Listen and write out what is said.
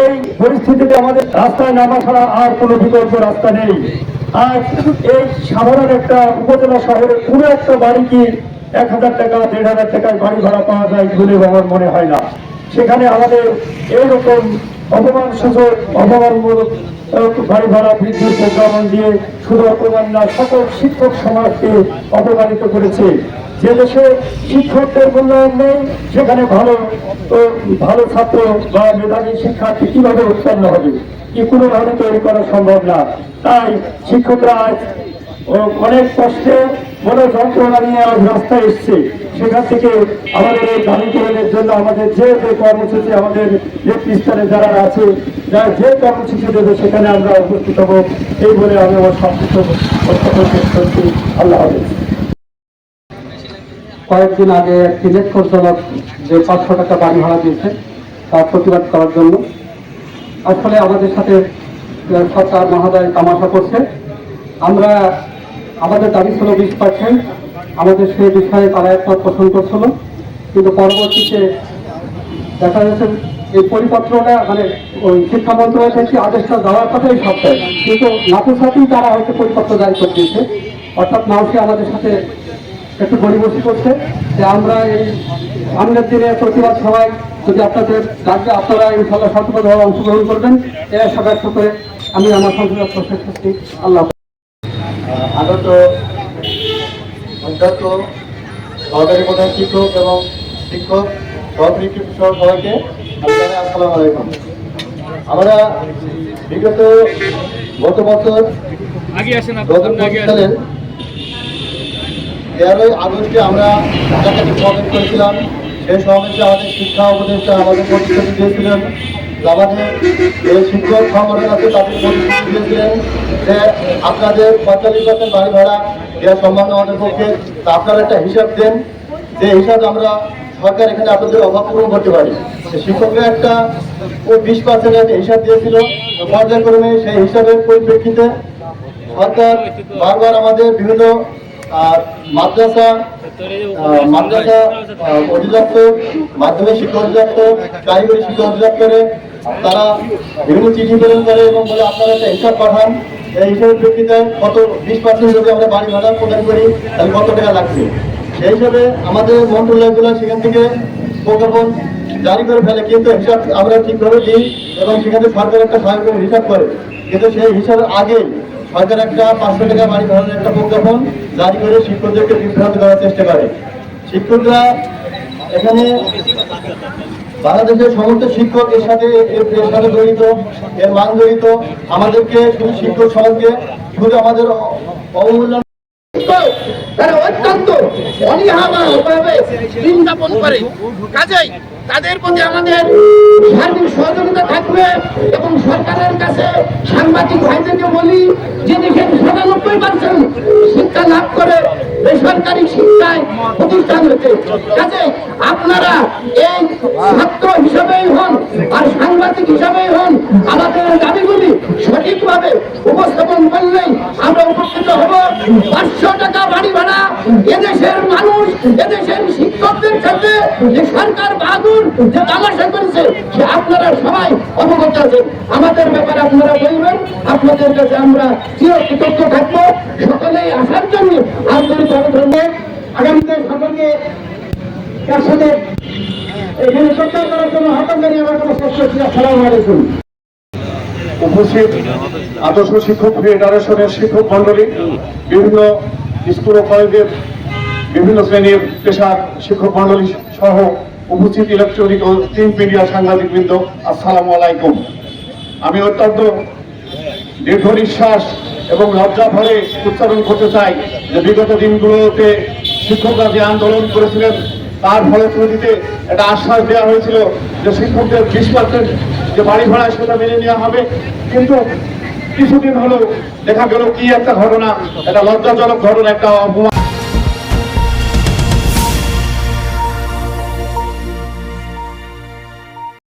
এই পরিস্থিতিতে আমাদের রাস্তায় নামা ছাড়া আর কোনো বিকল্প রাস্তা নেই। আজ এই সাধারণ একটা উপজেলা শহরে পুরো একটা বাড়ি কি এক হাজার টাকা, দেড় হাজার টাকায় বাড়ি ভাড়া পাওয়া যায় বলে আমার মনে হয় না। সেখানে আমাদের এইরকম অপমান সুযোগ, অপমানমূলক বাড়ি ভাড়া বৃদ্ধির প্রজ্ঞাপন দিয়ে শুধু অপমান না সকল শিক্ষক সমাজকে অপমানিত করেছে। যে দেশে শিক্ষকদের মূল্যায়ন নেই, সেখানে ভালো ভালো ছাত্র বা মেধাবী শিক্ষার্থী কীভাবে উৎপন্ন হবে? কি কোনোভাবে তৈরি করা সম্ভব না। তাই শিক্ষকরা অনেক কষ্টে বড় যন্ত্রণা নিয়ে আজ রাস্তায় এসছে। সেখান থেকে আমাদের এই দাবি পূরণের জন্য আমাদের যে যে কর্মসূচি আমাদের নেতৃস্থানে যারা আছে, যারা যে কর্মসূচি দেবে, সেখানে আমরা উপস্থিত হব। এই বলে আমি আমার শেষ করছি। আল্লাহ কয়েকদিন আগে একটি নেটকর চালক যে পাঁচশো টাকা বাড়ি ভাড়া দিয়েছে, তার প্রতিবাদ করার জন্য। আসলে আমাদের সাথে সরকার মহোদয় তামাশা করছে। আমরা আমাদের দাবি ছিল বিশ পার্সেন্ট আমাদের সেই বিষয়ে তারা একমত পোষণ করছিল। কিন্তু পরবর্তীতে দেখা যাচ্ছে এই পরিপত্রটা মানে ওই শিক্ষা মন্ত্রণালয় থেকে আদেশটা দেওয়ার কথাই সপ্তাহে কিন্তু নাপুর সাথেই তারা হয়তো পরিপত্র জারি করে দিয়েছে। অর্থাৎ নাউসি আমাদের সাথে একটু গড়িবসি করছে যে আমরা এই সামনের দিনে প্রতিবাদ সভায় যদি আপনাদের ডাকবে, আপনারা ইনশাল্লাহ সতর্কভাবে অংশগ্রহণ করবেন। এর ব্যক্ত করে আমি আমার সংসদ প্রশেষ করছি আল্লাহ। আগত অধ্যক্ষ সহকারী প্রধান শিক্ষক এবং শিক্ষক সহকারী সহ সবাইকে জানাই আলাইকুম। আমরা বিগত গত বছর সালের তেরোই আগস্টে আমরা ঢাকাতে সমাবেশ করেছিলাম। সেই সমাবেশে আমাদের শিক্ষা উপদেষ্টা আমাদের প্রতিশ্রুতি দিয়েছিলেন। যে আমাদের শিক্ষক সংগঠন যে আপনাদের পঁয়তাল্লিশ পার্সেন্ট বাড়ি ভাড়া দেওয়া সম্ভব না আমাদের পক্ষে। তা আপনারা একটা হিসাব দেন, যে হিসাব আমরা সরকার এখানে আপনাদের অভাব পূরণ করতে পারি। শিক্ষকরা একটা ওই বিশ পার্সেন্ট একটা হিসাব দিয়েছিল পর্যায়ক্রমে সেই হিসাবের পরিপ্রেক্ষিতে সরকার বারবার আমাদের বিভিন্ন মাদ্রাসা মাদ্রাসা অধিদপ্তর, মাধ্যমিক শিক্ষা অধিদপ্তর কারিগরি শিক্ষা অধিদপ্তরে তারা বিভিন্ন চিঠি প্রেরণ করে এবং বলে, আপনারা একটা হিসাব পাঠান। এই হিসাবের প্রেক্ষিতে কত বিশ পার্সেন্ট যদি আমরা বাড়ি ভাড়া প্রদান করি, তাহলে কত টাকা লাগছে সেই হিসাবে আমাদের মন্ত্রণালয়গুলো সেখান থেকে প্রজ্ঞাপন জারি করে ফেলে। কিন্তু হিসাব আমরা ঠিকভাবে দিই এবং সেখানে সরকার একটা সহায়ক হিসাব করে। কিন্তু সেই হিসাবের আগেই সরকার একটা পাঁচশো টাকা বাড়ি ভাড়ার একটা প্রজ্ঞাপন জারি করে শিক্ষকদেরকে বিভ্রান্ত করার চেষ্টা করে। শিক্ষকরা এখানে বাংলাদেশের সমস্ত শিক্ষক এর সাথে এর সাথে জড়িত, এর মান জড়িত, আমাদেরকে শুধু শিক্ষক সমাজকে, শুধু আমাদের অবমূল্যায়ন তারা করে। কাজেই তাদের আমাদের সহযোগিতা থাকবে এবং সরকারের কাছে সাংবাদিক বলি শিক্ষা লাভ করে বেসরকারি শিক্ষায় প্রতিষ্ঠান হয়েছে। কাজে আপনারা এই ছাত্র হিসাবেই হন আর সাংবাদিক হিসাবেই হন, আমাদের দাবিগুলি সঠিকভাবে উপস্থাপন করলেই আমরা উপস্থিত হব। পাঁচশো টাকা বাড়ি ভাড়া, এদেশের মানুষ, এদেশের শিক্ষকদের সাথে যে সরকার বাহাদুর, যে তামাশা করেছে, সে আপনারা সবাই অবগত আছেন। আমাদের ব্যাপারে আপনারা বলবেন, আপনাদের কাছে আমরা চির কৃতজ্ঞ থাকব। সকলেই আসার জন্য আন্তরিকভাবে ধন্যবাদ আগামীতে সকলকে তার সাথে এখানে প্রচার করার জন্য হাতাম আমার কোনো প্রশ্ন ছিল আসসালামু আলাইকুম উপস্থিত আদর্শ শিক্ষক ফেডারেশনের শিক্ষক মন্ডলী বিভিন্ন স্কুল ও কলেজের বিভিন্ন শ্রেণির পেশার শিক্ষক মন্ডলী সহ উপস্থিত ইলেকট্রনিক ও প্রিন্ট মিডিয়া সাংবাদিক বৃন্দ আসসালামু আলাইকুম। আমি অত্যন্ত দীর্ঘ নিঃশ্বাস এবং লজ্জা ভরে উচ্চারণ করতে চাই যে বিগত দিনগুলোতে শিক্ষকরা যে আন্দোলন করেছিলেন তার ফলশ্রুতিতে একটা আশ্বাস দেওয়া হয়েছিল যে শিক্ষকদের বিশ পার্সেন্ট যে বাড়ি ভাড়া সেটা মেনে নেওয়া হবে। কিন্তু কিছুদিন হলো দেখা গেল কি একটা ঘটনা, একটা লজ্জাজনক ঘটনা, একটা অপমান